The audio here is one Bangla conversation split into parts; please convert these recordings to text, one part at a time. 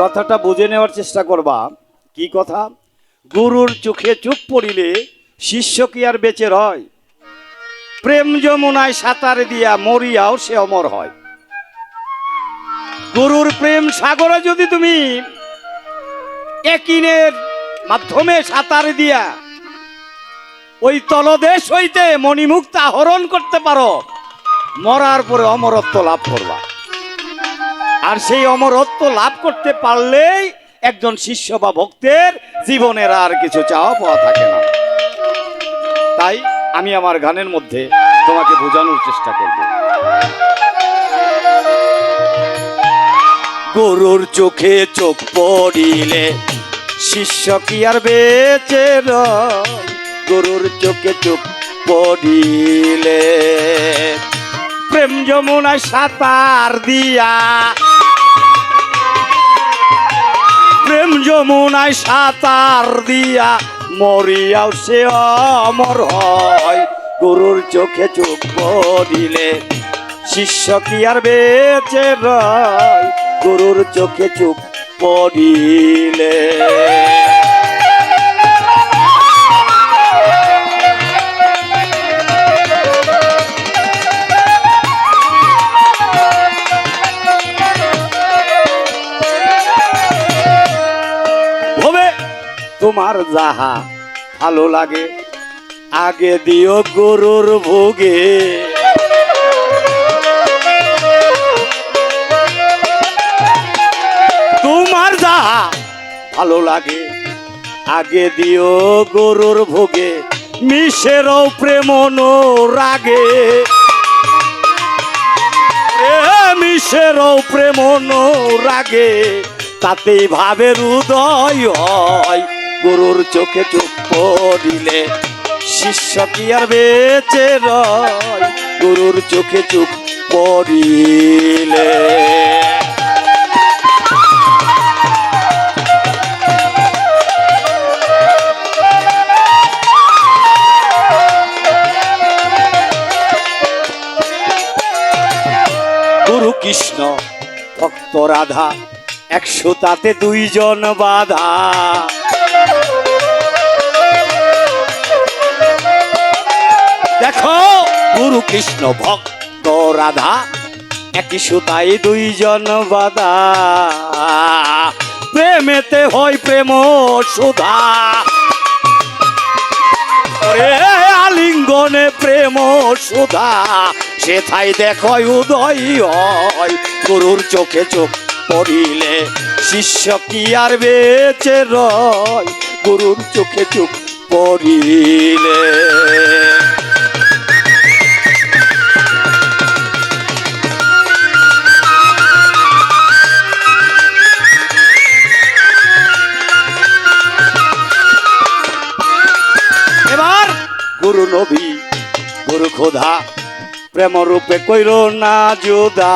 কথাটা বুঝে নেওয়ার চেষ্টা করবা। কি কথা? গুরুর চোখে চোখ পড়িলে শিষ্য কি আর বেঁচে রয়? প্রেম যমুনায় সাঁতার দিয়া মরিয়াও সে অমর হয়। গুরুর প্রেম সাগরে যদি তুমি একিনের মাধ্যমে সাঁতার দিয়া ওই তলদেশ হইতে মণিমুক্ত আহরণ করতে পারো মরার পরে অমরত্ব লাভ করবা। আর সেই অমরত্ব লাভ করতে পারলেই একজন শিষ্য বা ভক্তের জীবনের আর কিছু চাওয়া পাওয়া থাকে না। তাই আমি আমার গানের মধ্যে তোমাকে বোঝানোর চেষ্টা করব। গরুর চোখে চোখ পড়িলে শিষ্য কি আর বেঁচে? গরুর চোখে চোখ পড়িলে প্রেম যমুনায় সাঁতার দিয়া। প্রেম যমুনায় সাঁতার দিয়া মরিয়াও সে অমর হয়। গরুর চোখে চোখ পড়িলে শিষ্য কি আর বেঁচে রয়? গরুর চোখে চোখ পড়িলে তোমার যাহা ভালো লাগে, আগে দিও গরুর ভোগে। তোমার যাহা ভালো লাগে, আগে দিও গরুর ভোগে মিশেরও প্রেম রাগে। মিশেরও প্রেম রাগে, তাতেই ভাবের উদয় হয়। গরুর চোখে চোখ পড়িলে শিষ্য কি আর বেঁচে রয়? গরুর চোখে চোখ পড়িলে। গুরু কৃষ্ণ, ভক্ত রাধা, একশো তাতে দুইজন বাধা। দেখো, গুরু কৃষ্ণ ভক্ত রাধা, একই সুতায় দুইজন বাধা প্রেমেতে হয় প্রেম সুধা। আলিঙ্গনে প্রেম সুধা সেথাই দেখো উদয় হয়, গরুর চোখে চোখ পড়িলে শিষ্য কি আর বেঁচে রয়? গরুর চোখে চোখ পড়িলে। গুরু নবী, গুরু খোদা প্রেম রূপে কইর না জোদা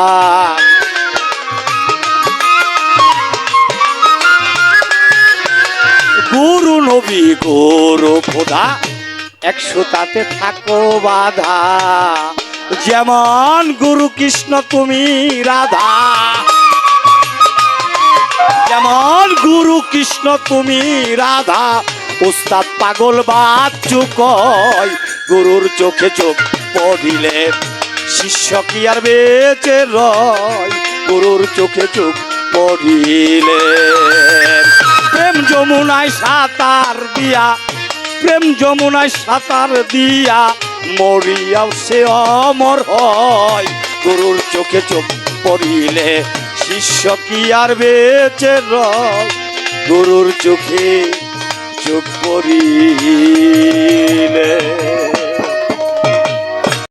গুরু নবী, গুরু খোদা একশো তাতে থাকো বাধা। যেমন গুরু কৃষ্ণ, তুমি রাধা। যেমন গুরু কৃষ্ণ, তুমি রাধা। উস্তাদ পাগল বাচ্চু কয় গুরুর চোখে চোখ পড়িলে শিষ্য কি আর বেঁচে রয়? গুরুর চোখে চোখ পড়িলে। প্রেম যমুনায় সাঁতার দিয়া, প্রেম যমুনায় সাঁতার দিয়া মরিয়াও সে অমর হয়। গুরুর চোখে চোখ পড়িলে শিষ্য কি আর বেঁচে রয়? গুরুর চোখে চোখ পড়িলে